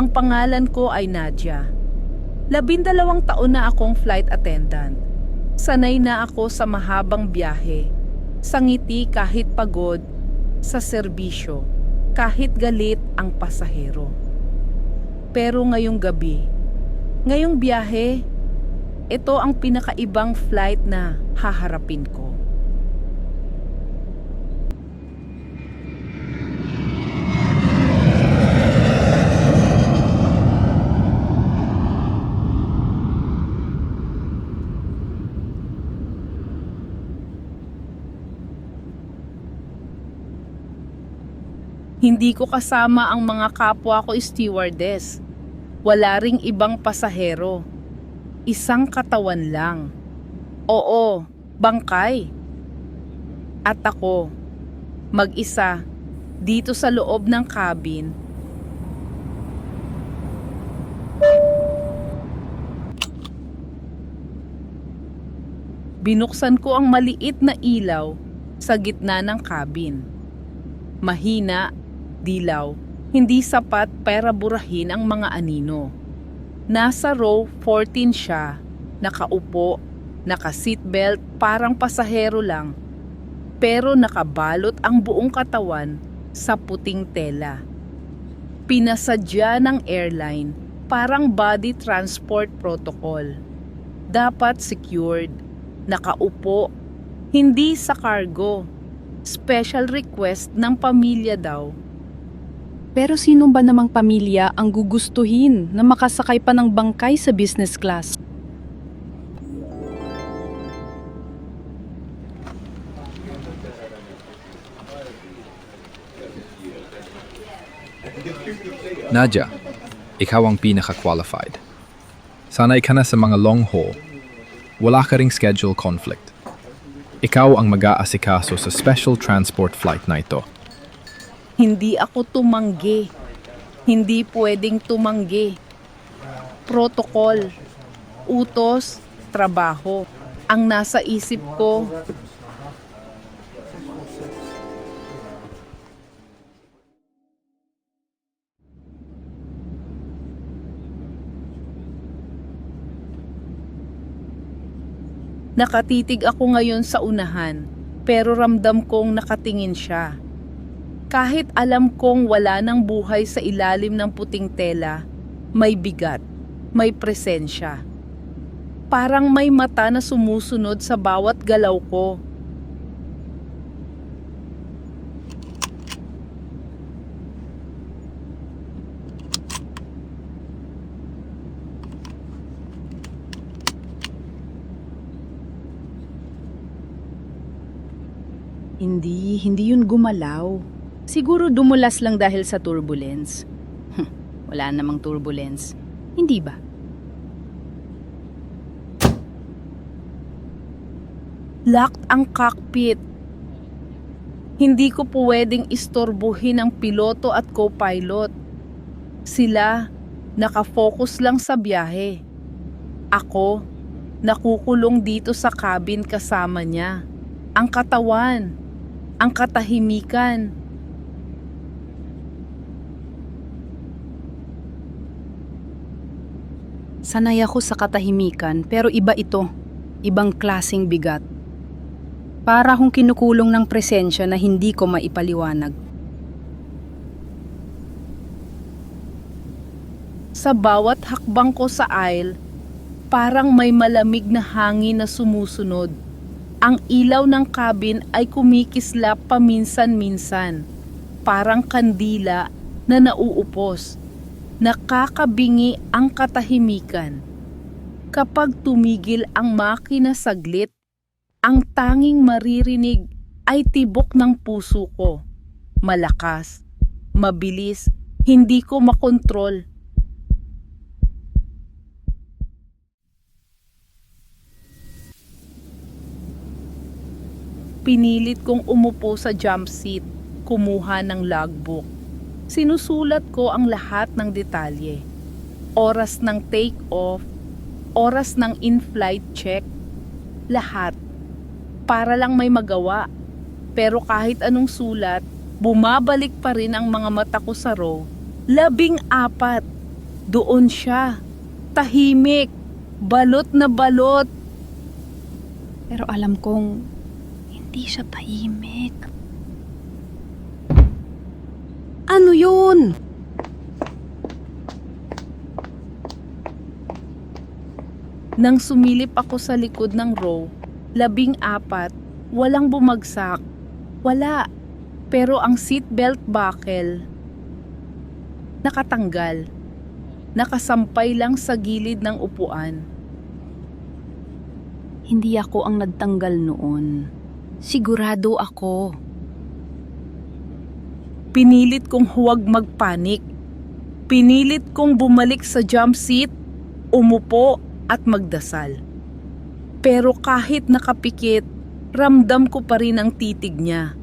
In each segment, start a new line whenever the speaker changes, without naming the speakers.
Ang pangalan ko ay Nadia. Labindalawang taon na akong flight attendant. Sanay na ako sa mahabang biyahe, sa ngiti kahit pagod, sa serbisyo, kahit galit ang pasahero. Pero ngayong gabi, ngayong biyahe, ito ang pinakaibang flight na haharapin ko. Hindi ko kasama ang mga kapwa ko stewardess. Wala ring ibang pasahero. Isang katawan lang. Oo, bangkay. At ako, mag-isa, dito sa loob ng cabin. Binuksan ko ang maliit na ilaw sa gitna ng cabin. Mahina, dilaw, hindi sapat para burahin ang mga anino. Nasa row 14 siya, nakaupo, naka-seatbelt parang pasahero lang, pero nakabalot ang buong katawan sa puting tela. Pinasadya ng airline parang body transport protocol. Dapat secured, nakaupo, hindi sa cargo. Special request ng pamilya daw.
Pero sino ba namang pamilya ang gugustuhin na makasakay pa ng bangkay sa business class?
Nadja, ikaw ang pinaka-qualified. Sanay ka na sa mga long haul. Wala ka ring schedule conflict. Ikaw ang mag-aasikaso sa special transport flight na ito.
Hindi ako tumanggi. Hindi pwedeng tumanggi. Protocol, utos, trabaho. Ang nasa isip ko, Nakatitig ako ngayon sa unahan, pero ramdam kong nakatingin siya. Kahit alam kong wala nang buhay sa ilalim ng puting tela, may bigat, may presensya. Parang may mata na sumusunod sa bawat galaw ko.
Hindi, hindi yun gumalaw. Siguro dumulas lang dahil sa turbulence. Hm, Wala namang turbulence. Hindi ba?
Locked ang cockpit. Hindi ko pwedeng istorbohin ang piloto at co-pilot. Sila, nakafocus lang sa biyahe. Ako, nakukulong dito sa cabin kasama niya. Ang katawan, ang katahimikan.
Sanay ako sa katahimikan pero iba ito. Ibang klasing bigat. Para akong kinukulong ng presensya na hindi ko maipaliwanag.
Sa bawat hakbang ko sa aisle, parang may malamig na hangin na sumusunod. Ang ilaw ng cabin ay kumikislap paminsan-minsan, parang kandila na nauupos. Nakakabingi ang katahimikan. Kapag tumigil ang makina saglit, ang tanging maririnig ay tibok ng puso ko. Malakas, mabilis, hindi ko makontrol. Pinilit kong umupo sa jump seat, kumuha ng logbook. Sinusulat ko ang lahat ng detalye. Oras ng take-off, oras ng in-flight check, lahat. Para lang may magawa. Pero kahit anong sulat, bumabalik pa rin ang mga mata ko sa row. Labing apat. Doon siya. Tahimik. Balot na balot.
Pero alam kong hindi siya tahimik. Ano yun?
Nang sumilip ako sa likod ng row, labing apat, walang bumagsak. Wala. Pero ang seatbelt buckle, nakatanggal. Nakasampay lang sa gilid ng upuan.
Hindi ako ang nagtanggal noon. Sigurado ako.
Pinilit kong huwag magpanik. Pinilit kong bumalik sa jump seat, umupo at magdasal. Pero kahit nakapikit, ramdam ko pa rin ang titig niya.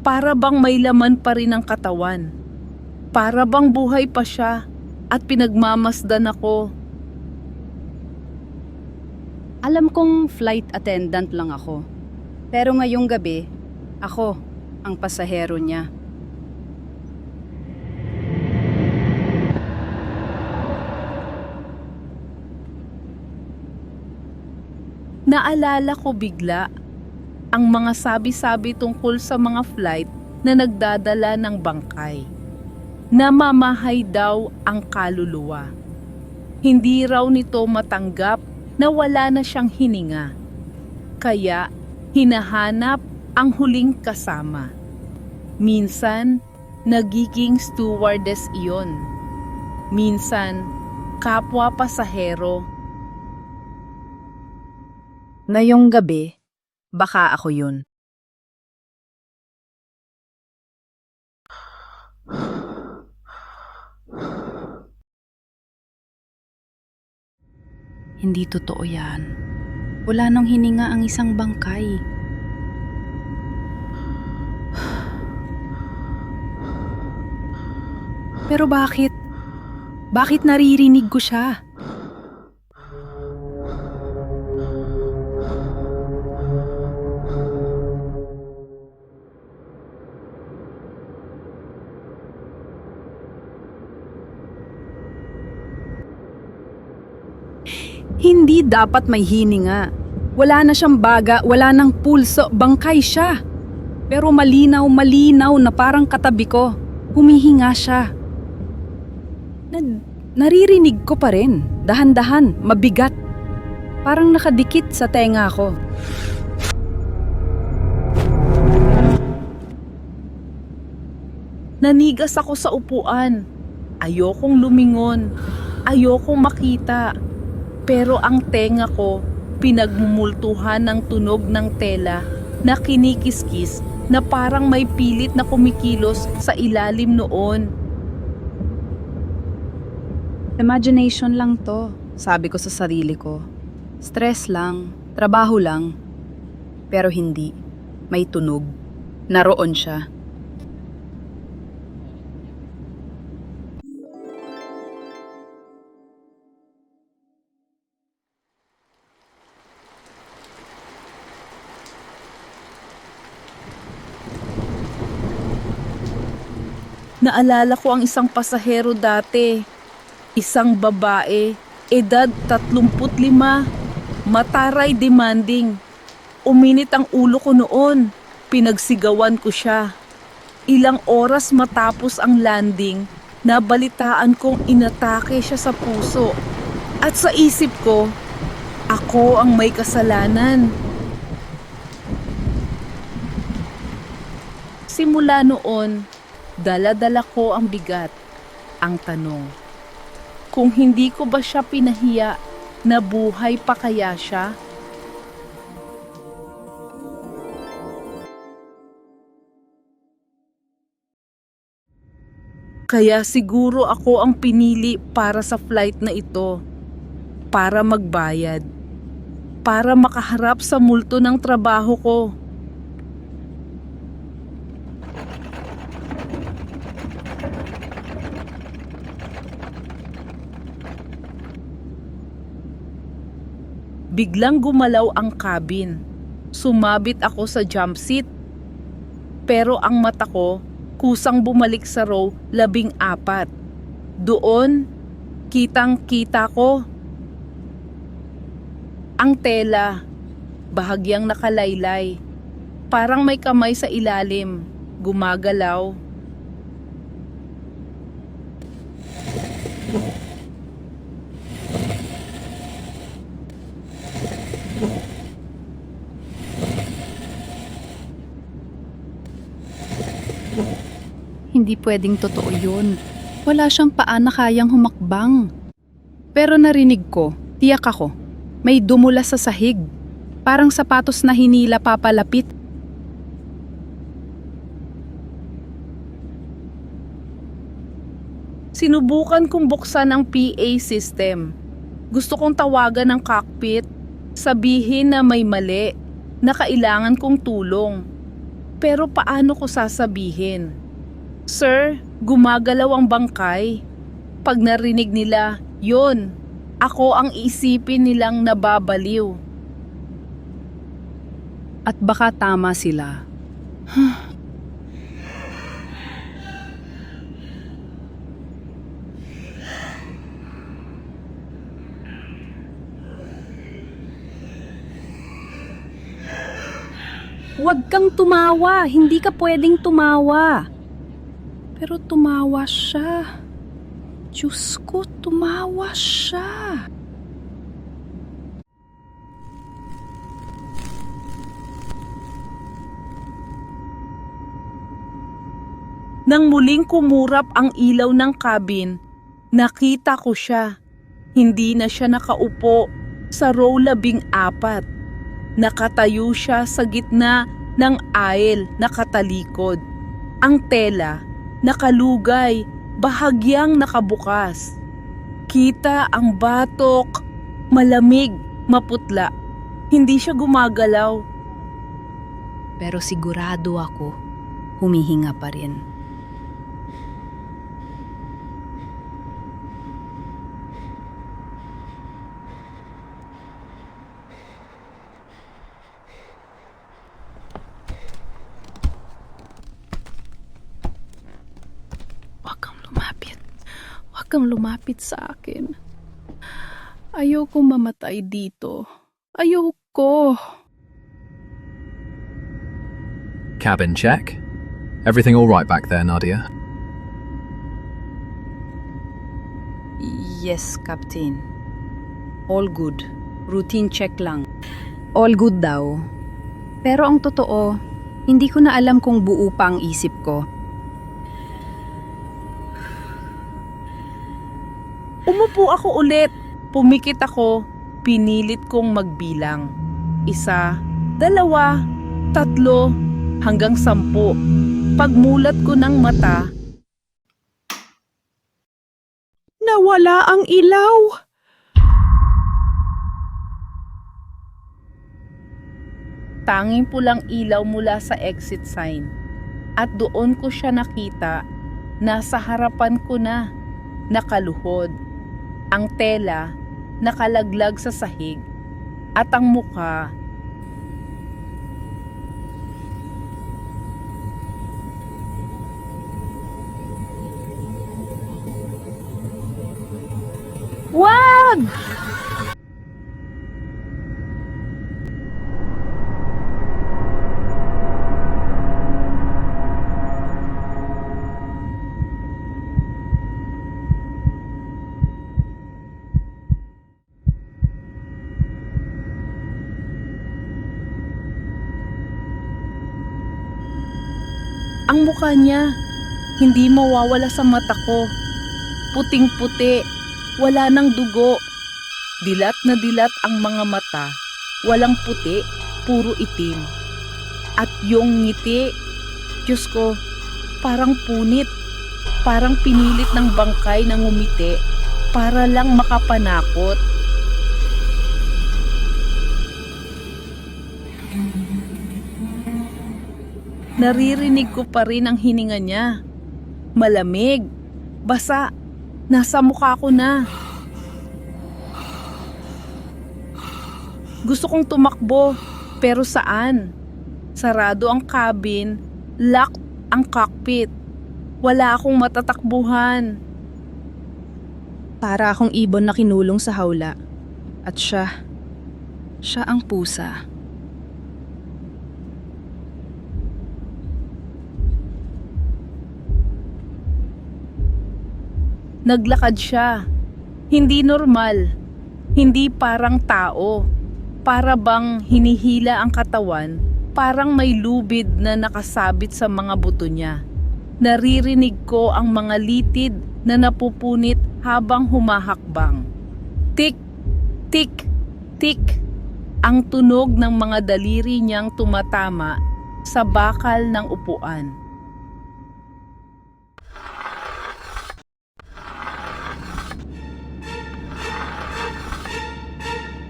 Para bang may laman pa rin ang katawan. Para bang buhay pa siya at pinagmamasdan ako.
Alam kong flight attendant lang ako. Pero ngayong gabi, ako ang pasahero niya.
Naalala ko bigla ang mga sabi-sabi tungkol sa mga flight na nagdadala ng bangkay. Namamahay daw ang kaluluwa. Hindi raw nito matanggap na wala na siyang hininga. Kaya hinahanap ang huling kasama. Minsan, nagiging stewardess iyon. Minsan, kapwa pasahero
Ngayong gabi, baka ako yun. Hindi totoo yan. Wala nang hininga ang isang bangkay. Pero bakit? Bakit naririnig ko siya? Hindi dapat may hininga. Wala na siyang baga, wala nang pulso, bangkay siya. Pero malinaw, malinaw na parang katabi ko. Humihinga siya. Na- naririnig ko pa rin. Dahan-dahan, mabigat. Parang nakadikit sa tenga ko.
Nanigas ako sa upuan. Ayokong lumingon. Ayokong makita. Pero ang tenga ko, pinagmumultuhan ng tunog ng tela na kinikiskis na parang may pilit na kumikilos sa ilalim noon.
Imagination lang to, sabi ko sa sarili ko. Stress lang, trabaho lang. Pero hindi. May tunog. Naroon siya.
Naalala ko ang isang pasahero dati. Isang babae, edad 35, mataray demanding. Uminit ang ulo ko noon. Pinagsigawan ko siya. Ilang oras matapos ang landing, nabalitaan kong inatake siya sa puso. At sa isip ko, ako ang may kasalanan. Simula noon, dala-dala ko ang bigat. Ang tanong, kung hindi ko ba siya pinahiya, nabuhay pa kaya siya? Kaya siguro ako ang pinili para sa flight na ito. Para magbayad. Para makaharap sa multo ng trabaho ko. Biglang gumalaw ang cabin. Sumabit ako sa jump seat. Pero ang mata ko kusang bumalik sa row labing apat. Doon, Kitang-kita ko. Ang tela, bahagyang nakalaylay. Parang may kamay sa ilalim, gumagalaw.
Hindi pwedeng totoo yun. Wala siyang paa kayang humakbang. Pero narinig ko, tiyak ako, may dumula sa sahig. Parang sapatos na hinila papalapit.
Sinubukan kong buksan ang PA system. Gusto kong tawagan ng cockpit, sabihin na may mali, na kailangan kong tulong. Pero paano ko sasabihin? Sir, gumagalaw ang bangkay. Pag narinig nila, yon, ako ang isipin nilang nababaliw.
At baka tama sila. Huwag kang tumawa. Hindi ka pwedeng tumawa. Pero tumawa siya. Diyos ko, tumawa siya.
Nang muling kumurap ang ilaw ng cabin, nakita ko siya. Hindi na siya nakaupo sa row labing apat. Nakatayo siya sa gitna ng aisle nakatalikod. Ang tela, nakalugay, bahagyang nakabukas. Kita ang batok, malamig, maputla. Hindi siya gumagalaw.
Pero sigurado ako, humihinga pa rin. Huwag kang lumapit. Huwag kang lumapit sa akin. Ayoko mamatay dito. Ayoko.
Cabin check. Everything all right back there, Nadia?
Yes, Captain. All good. Routine check lang. All good daw. Pero ang totoo, hindi ko na alam kung buo pa ang isip ko.
Umupo ako ulit. Pumikit ako. Pinilit kong magbilang. Isa, dalawa, tatlo, hanggang sampu. Pagmulat ko ng mata, nawala ang ilaw. Tanging pulang ilaw mula sa exit sign. At doon ko siya nakita. Nasa harapan ko na. Nakaluhod. Ang tela nakalaglag sa sahig. At ang mukha Wag! Ang mukha niya, hindi mawawala sa mata ko. Puting-puti, wala nang dugo. Dilat na dilat ang mga mata, walang puti, puro itim. At yung ngiti, Diyos ko, parang punit. Parang pinilit ng bangkay na ngumiti para lang makapanakot. Naririnig ko pa rin ang hininga niya. Malamig, basa, nasa mukha ko na. Gusto kong tumakbo, pero saan? Sarado ang cabin, locked ang cockpit. Wala akong matatakbuhan.
Para akong ibon na kinulong sa hawla. At siya, siya ang pusa.
Naglakad siya. Hindi normal. Hindi parang tao. Para bang hinihila ang katawan, parang may lubid na nakasabit sa mga buto niya. Naririnig ko ang mga litid na napupunit habang humahakbang. Tik, tik, tik. Ang tunog ng mga daliri niyang tumatama sa bakal ng upuan.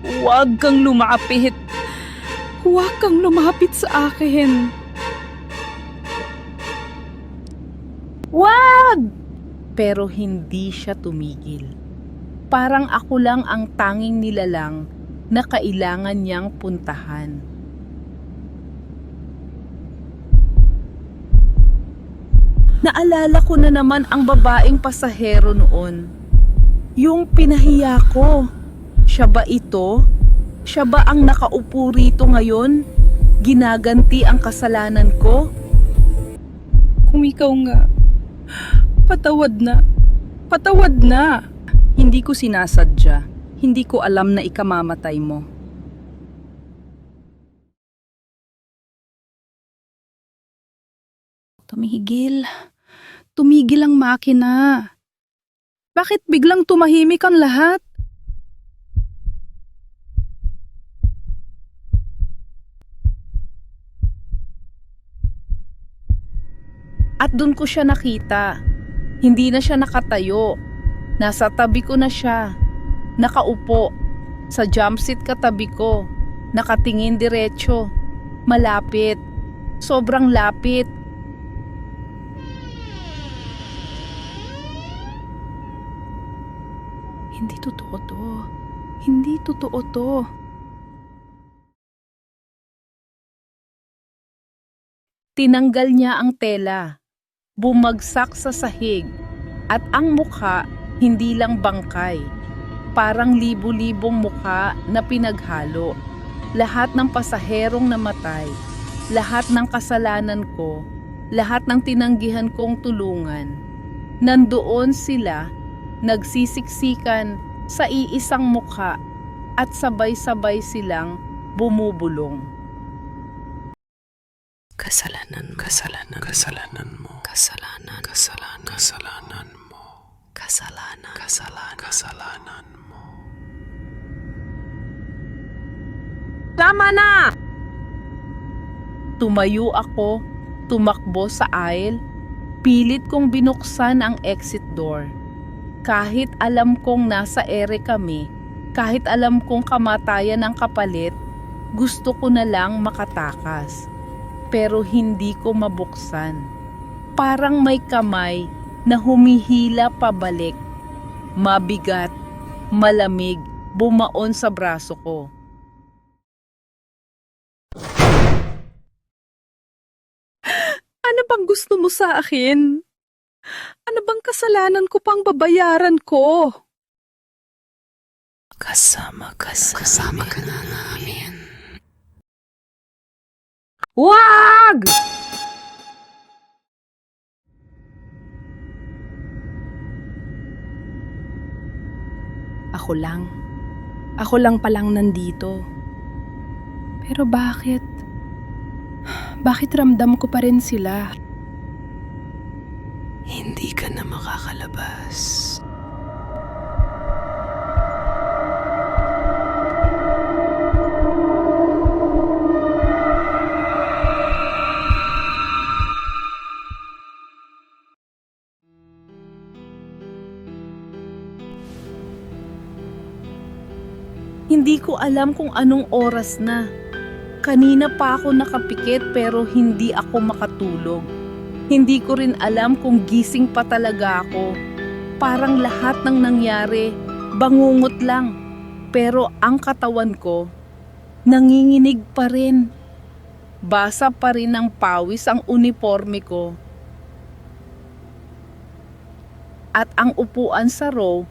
Huwag kang lumapit. Huwag kang lumapit sa akin.
Wag! Pero hindi siya tumigil. Parang ako lang ang tanging nilalang na kailangan niyang puntahan. Naalala ko na naman ang babaeng pasahero noon. Yung pinahiya ko. Siya ba ito? Siya ba ang nakaupo rito ngayon? Ginaganti ang kasalanan ko?
Kung ikaw nga, patawad na. Patawad na. Hindi ko sinasadya. Hindi ko alam na ikamamatay mo. Tumigil. Tumigil ang makina. Bakit biglang tumahimik ang lahat?
At doon ko siya nakita. Hindi na siya nakatayo. Nasa tabi ko na siya. Nakaupo. Sa jump seat katabi ko. Nakatingin diretso. Malapit. Sobrang lapit.
Hindi totoo to. Hindi totoo to.
Tinanggal niya ang tela. Bumagsak sa sahig. At ang mukha, hindi lang bangkay. Parang libo-libong mukha na pinaghalo. Lahat ng pasaherong namatay. Lahat ng kasalanan ko. Lahat ng tinanggihan kong tulungan. Nandoon sila, nagsisiksikan sa iisang mukha at sabay-sabay silang bumubulong.
Kasalanan, kasalanan, kasalanan mo. Kasalanan, kasalanan, kasalanan mo. Kasalanan, kasalanan, kasalanan mo.
Tama na! Tumayo ako, tumakbo sa aisle, pilit kong binuksan ang exit door. Kahit alam kong nasa ere kami, kahit alam kong kamatayan ang kapalit, gusto ko na lang makatakas. Pero hindi ko mabuksan. Parang may kamay na humihila pabalik. Mabigat, malamig, bumaon sa braso ko.
Ano bang gusto mo sa akin? Ano bang kasalanan ko pang babayaran ko?
Kasama ka sa kasama ka na
Wag!
Ako lang. Ako lang palang nandito. Pero bakit? Bakit ramdam ko pa rin sila?
Hindi ka na makakalabas.
Ko alam kung anong oras na. Kanina pa ako nakapikit pero hindi ako makatulog. Hindi ko rin alam kung gising pa talaga ako. Parang lahat ng nangyari, bangungot lang. Pero ang katawan ko, nanginginig pa rin. Basa pa rin ng pawis ang uniforme ko. At ang upuan sa row,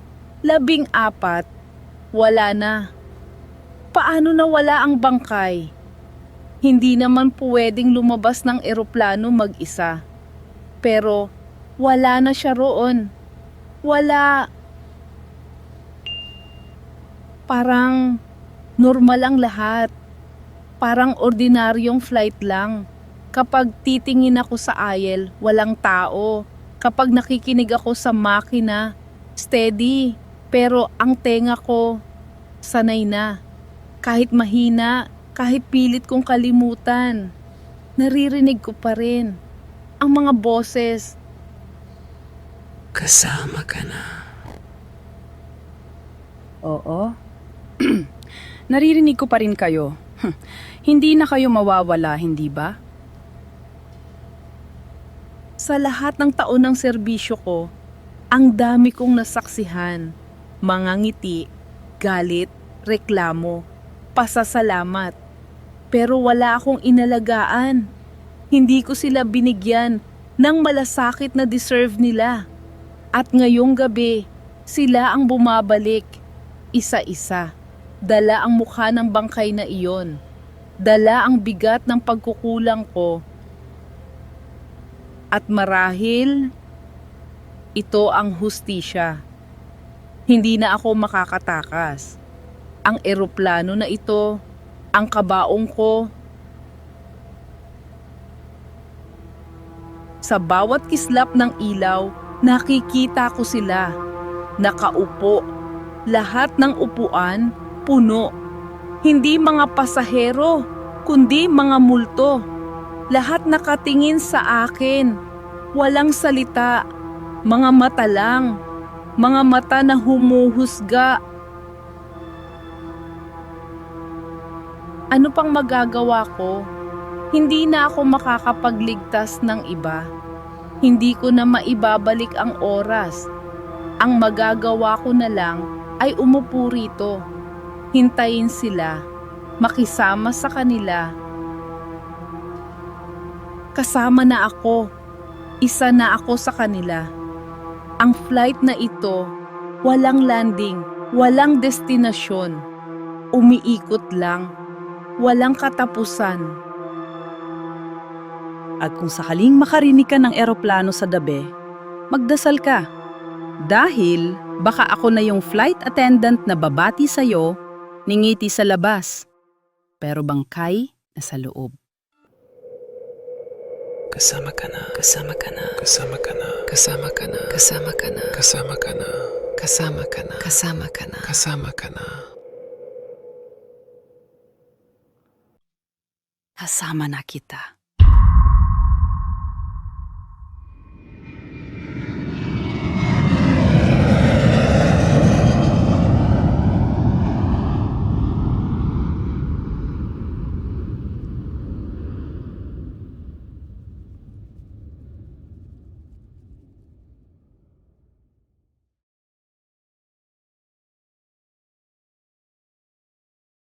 Labing apat, wala na. Paano na wala ang bangkay? Hindi naman pwedeng lumabas ng eroplano mag-isa. Pero wala na siya roon. Wala. Parang normal ang lahat. Parang ordinaryong flight lang. Kapag titingin ako sa aisle, walang tao. Kapag nakikinig ako sa makina, steady. Pero ang tenga ko, sanay na. Kahit mahina, kahit pilit kong kalimutan, naririnig ko pa rin. Ang mga boses,
Kasama ka na.
Oo. Naririnig ko pa rin kayo. hindi na kayo mawawala, hindi ba?
Sa lahat ng taon ng serbisyo ko, ang dami kong nasaksihan. Mga ngiti, galit, reklamo, pasasalamat. Pero wala akong inalagaan. Hindi ko sila binigyan ng malasakit na deserve nila. At ngayong gabi, sila ang bumabalik. Isa-isa. Dala ang mukha ng bangkay na iyon. Dala ang bigat ng pagkukulang ko at marahil ito ang hustisya. Hindi na ako makakatakas. Ang eroplano na ito, ang kabaong ko. Sa bawat kislap ng ilaw, nakikita ko sila. Nakaupo. Lahat ng upuan, puno. Hindi mga pasahero, kundi mga multo. Lahat nakatingin sa akin. Walang salita. Mga mata lang. Mga mata na humuhusga. Ano pang magagawa ko? Hindi na ako makakapagligtas ng iba. Hindi ko na maibabalik ang oras. Ang magagawa ko na lang ay umupo rito. Hintayin sila. Makisama sa kanila kasama na ako. Isa na ako sa kanila. Ang flight na ito, walang landing, walang destinasyon. Umiikot lang, walang katapusan.
At kung sakaling makarinig ka ng eroplano sa dabi, magdasal ka. Dahil baka ako na yung flight attendant na babati sa'yo, ningiti sa labas. Pero bangkay na sa loob.
Kasama ka na. Kasama ka na. Kasama ka na. Kasama ka na. Kasama ka na. Kasama ka na. Kasama ka na. Kasama ka na. Kasama ka na.
Kasama na kita.